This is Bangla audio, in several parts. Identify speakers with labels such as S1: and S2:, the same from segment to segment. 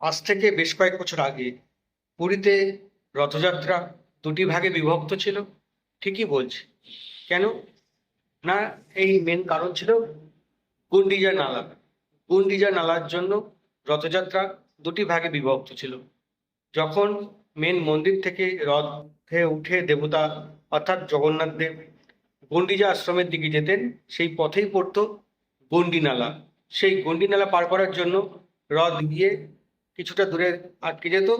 S1: আজ থেকে বেশ কয়েক বছর আগে পুরীতে রথযাত্রা দুটি ভাগে বিভক্ত ছিল, ঠিকই বলছি। কেন? না, এই মেন কারণ ছিল গুন্ডিজা নালা। গুন্ডিজা নালার জন্য রথযাত্রা দুটি ভাগে বিভক্ত ছিল। যখন মেন মন্দির থেকে রথে উঠে দেবতা অর্থাৎ জগন্নাথ দেব গন্ডিজা আশ্রমের দিকে যেতেন, সেই পথেই পড়তো গন্ডি নালা। সেই গন্ডি নালা পার করার জন্য রথ গিয়ে কিছুটা দূরে আটকে যেত।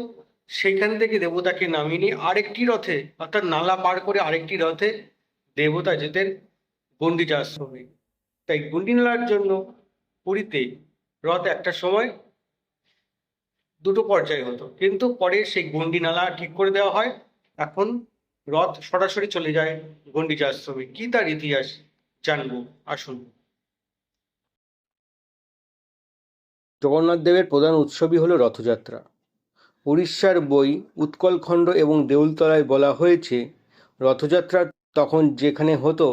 S1: সেইখান থেকে দেবতাকে নামিয়ে নিয়ে আরেকটি রথে, অর্থাৎ নালা পার করে আরেকটি রথে দেবতা যেতেন গন্ডিজা আশ্রমে তাই গন্ডি নালার জন্য পুরীতে রথ একটা সময় দুটো পর্যায়ে হতো। কিন্তু পরে সেই গন্ডি নালা ঠিক করে দেওয়া হয়। এখন রথ সরাসরি চলে যায় গন্ডিজা আশ্রমে কি তার ইতিহাস? জানব। আসুন।
S2: জগন্নাথ দেবের প্রধান উৎসবই হলো রথযাত্রা। উড়িষ্যার বই উৎকলখণ্ড এবং দেউলতলায় বলা হয়েছে, রথযাত্রা তখন যেখানে হতো,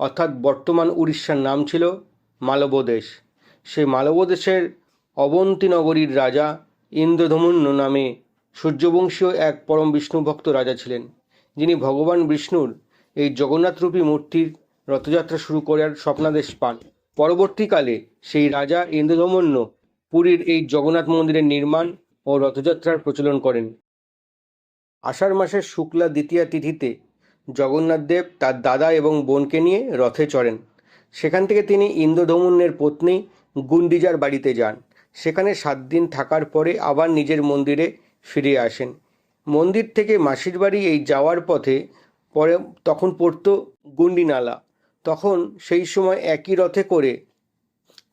S2: অর্থাৎ বর্তমান উড়িষ্যার নাম ছিল মালবদেশ সেই মালবদেশের অবন্তী নগরীর রাজা ইন্দ্রধমুন্য নামে সূর্যবংশীয় এক পরম বিষ্ণুভক্ত রাজা ছিলেন, যিনি ভগবান বিষ্ণুর এই জগন্নাথরূপী মূর্তির রথযাত্রা শুরু করার স্বপ্নাদেশ পান। পরবর্তীকালে সেই রাজা ইন্দ্রধমন্য পুরীর এই জগন্নাথ মন্দিরের নির্মাণ ও রথযাত্রার প্রচলন করেন। আষাঢ় মাসের শুক্লা দ্বিতীয়া তিথিতে জগন্নাথ দেব তার দাদা এবং বোনকে নিয়ে রথে চড়েন। সেখান থেকে তিনি ইন্দ্রধমুন্নের পত্নী গুন্ডিজার বাড়িতে যান। সেখানে সাত দিন থাকার পরে আবার নিজের মন্দিরে ফিরে আসেন। মন্দির থেকে মাসির বাড়ি এই যাওয়ার পথে পরে তখন পড়তো গুন্ডিনালা। তখন সেই সময় একই রথে করে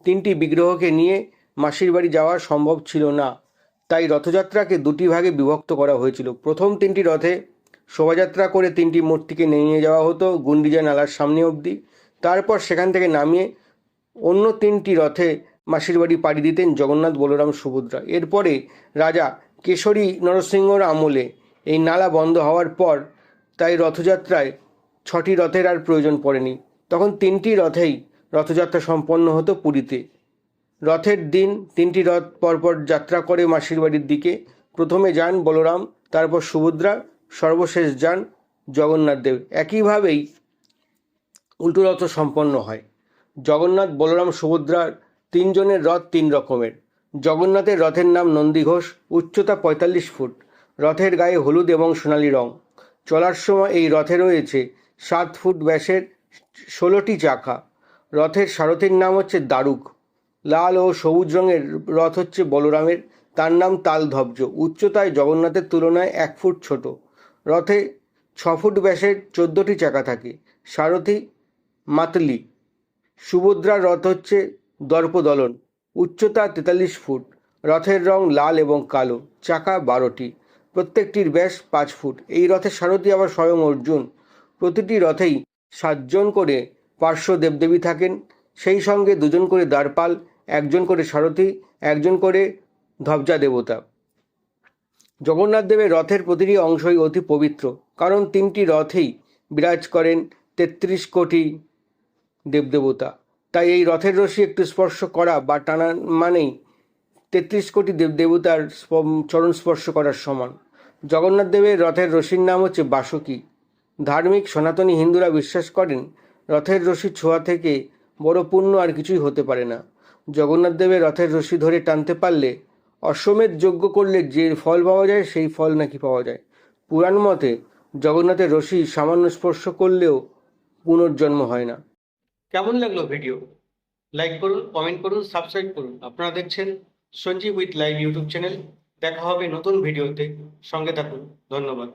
S2: তিনটি বিগ্রহকে নিয়ে মাসির বাড়ি যাওয়া সম্ভব ছিল না। তাই রথযাত্রাকে দুটি ভাগে বিভক্ত করা হয়েছিল। প্রথম তিনটি রথে শোভাযাত্রা করে তিনটি মূর্তিকে নিয়ে যাওয়া হতো গুন্ডিজা নালার সামনে অবধি। তারপর সেখান থেকে নামিয়ে অন্য তিনটি রথে মাসির বাড়ি পাড়ি দিতেন জগন্নাথ বলরাম সুভদ্রা। এরপরে রাজা কেশরী নরসিংহর আমলে এই নালা বন্ধ হওয়ার পর তাই রথযাত্রায় ছটি রথের আর প্রয়োজন পড়েনি। তখন তিনটি রথেই রথযাত্রা সম্পন্ন হতো পুরীতে। রথের দিন তিনটি রথ পরপর যাত্রা করে মাসির বাড়ির দিকে। প্রথমে যান বলরাম, তারপর সুভদ্রা, সর্বশেষ যান জগন্নাথ দেব। একইভাবেই উল্টো রথ সম্পন্ন হয়। জগন্নাথ, বলরাম সুভদ্রার তিনজনের রথ তিন রকমের। জগন্নাথের রথের নাম নন্দী ঘোষ, উচ্চতা পঁয়তাল্লিশ ফুট। রথের গায়ে হলুদ এবং সোনালি রং। চলার সময় এই রথে রয়েছে সাত ফুট ব্যাসের ষোলোটি চাকা। রথের সারথির নাম হচ্ছে দারুক। লাল ও সবুজ রঙের রথ হচ্ছে বলরামের। তার নাম তালধ্বজ। উচ্চতায় জগন্নাথের তুলনায় এক ফুট ছোট। রথে ছ ফুট ব্যাসের চোদ্দোটি চাকা থাকে। সারথি মাতলি। সুভদ্রার রথ হচ্ছে দর্পদলন। উচ্চতা তেতাল্লিশ ফুট। রথের রং লাল এবং কালো। চাকা বারোটি। প্রত্যেকটির ব্যাস পাঁচ ফুট। এই রথের সারথি আবার স্বয়ং অর্জুন। প্রতিটি রথেই সাতজন করে পার্শ্ব দেবদেবী থাকেন। সেই সঙ্গে দুজন করে দ্বারপাল একজন করে সারথি, একজন করে ধবজা দেবতা। জগন্নাথ দেবের রথের প্রতিটি অংশই অতি পবিত্র, কারণ তিনটি রথেই বিরাজ করেন তেত্রিশ কোটি দেবদেবতা। তাই এই রথের রশি একটু স্পর্শ করা বা টানা মানেই তেত্রিশ কোটি দেবদেবতার চরণ স্পর্শ করার সমান। জগন্নাথ দেবের রথের রশির নাম হচ্ছে বাসুকি। ধার্মিক সনাতনী হিন্দুরা বিশ্বাস করেন, রথের রশি ছোঁয়া থেকে বড় পুণ্য আর কিছুই হতে পারে না। জগন্নাথ দেবের রথের রশি ধরে টানতে পারলে অশ্বমেধ যজ্ঞ করলে যে ফল পাওয়া যায়, সেই ফল নাকি পাওয়া যায়। পুরাণ মতে জগন্নাথের রশি সামান্য স্পর্শ করলেও পুনর্জন্ম হয় না।
S1: কেমন লাগল ভিডিও? লাইক করুন, কমেন্ট করুন, সাবস্ক্রাইব করুন। আপনারা দেখছেন Sanjeev with live YouTube channel. দেখা হবে নতুন ভিডিওতে। সঙ্গে থাকুন। ধন্যবাদ।